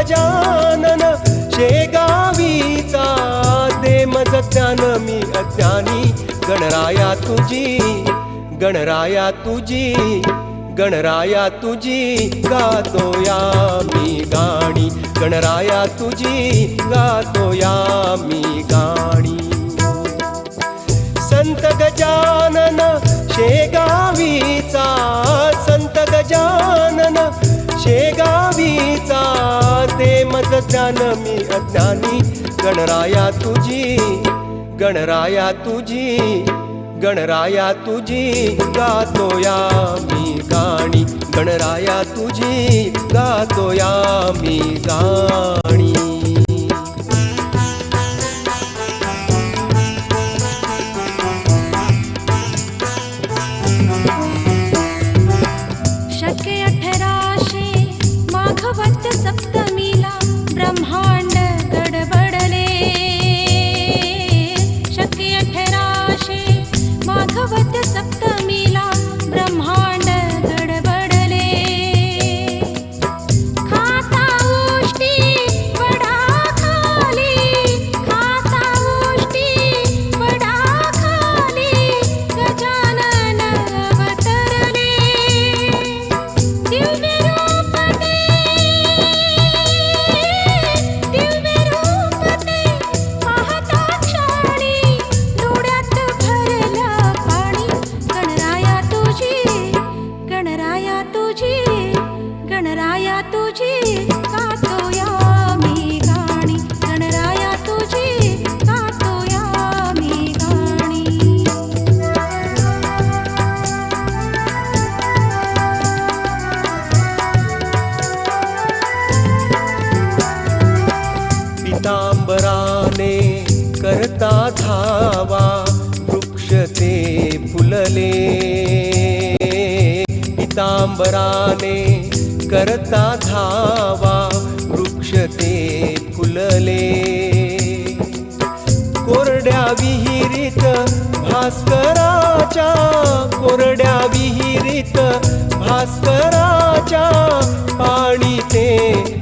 गजानन शेगावीचा दे मज ज्ञान मी अज्ञानी. गणराया तुझी गणराया तुझी गणराया तुझी गातोया मी गाणी. गणराया तुझी गातोया मी गाणी. संत गजानन शेगावीचा. संत गजानन शेगावीचा ते मज ज्ञान मी अज्ञानी. गणराया तुझी गणराया तुझी गणराया तुझी गातोया मी गाणी. गणराया तुझी गातोया मी गाणी. पितांबराने करता धावा वृक्ष ते फुलले. पितांबराने करता धावा वृक्ष ते फुलले. कोरड्या विहिरीत भास्कराच्या कोरड्या विहिरीत भास्कराच्या पाणी ते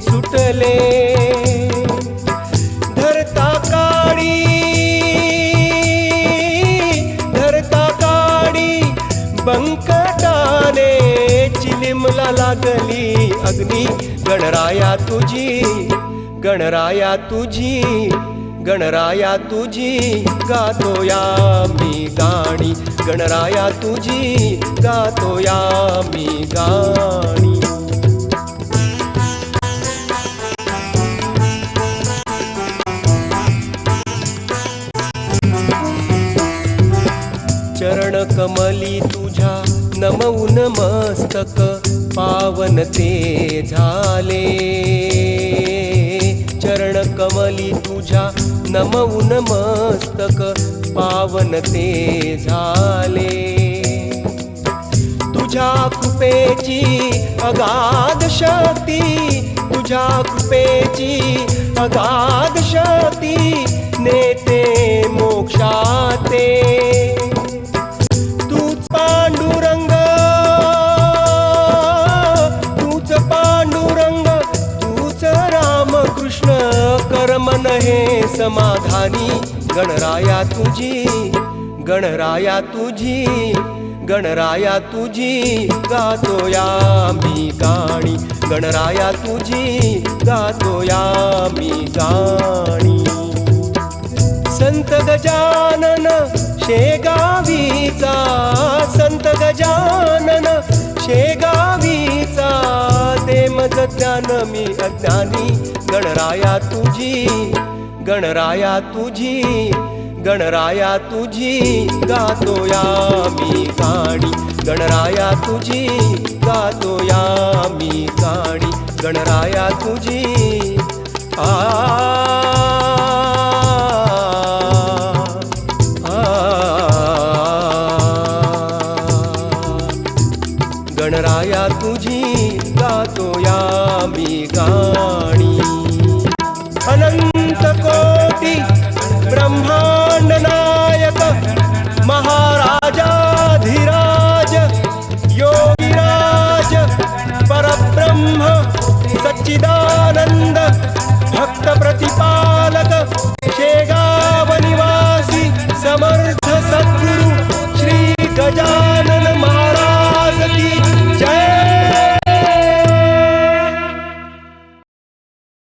सुटले. धरता काळी धरता काळी बंकटाने चिलिमला लागली. अग्नी गणराया तुझी गणराया तुझी गणराया तुझी गातोया मी गाणी. गणराया तुझी गातोया मी गाणी. चरण कमली नमवून मस्तक पावन ते झाले. चरण कमली तुझ्या नमवून मस्तक पावन ते झाले. तुझ्या कृपेची अगाध शक्ती तुझ्या कृपेची अगाध शक्ती नेते करमन हे समाधानी गणराया तुझी गणराया तुझी गणराया तुझी गातोया मी गाणी. गणराया तुझी गातोया मी गाणी. संत गजानन शेगावीचा ज्ञान मी अज्ञानी. गणराया तुझी गणराया तुझी गणराया तुझी गातोया मी गाणी. गणराया तुझी गातोया मी गाणी. गणराया तुझी आ गणराया तुझी गातो अनन्तकोटि ब्रह्माण्डनायक महाराजाधिराज योगिराज परब्रह्म सच्चिदानन्द भक्तप्रतिपा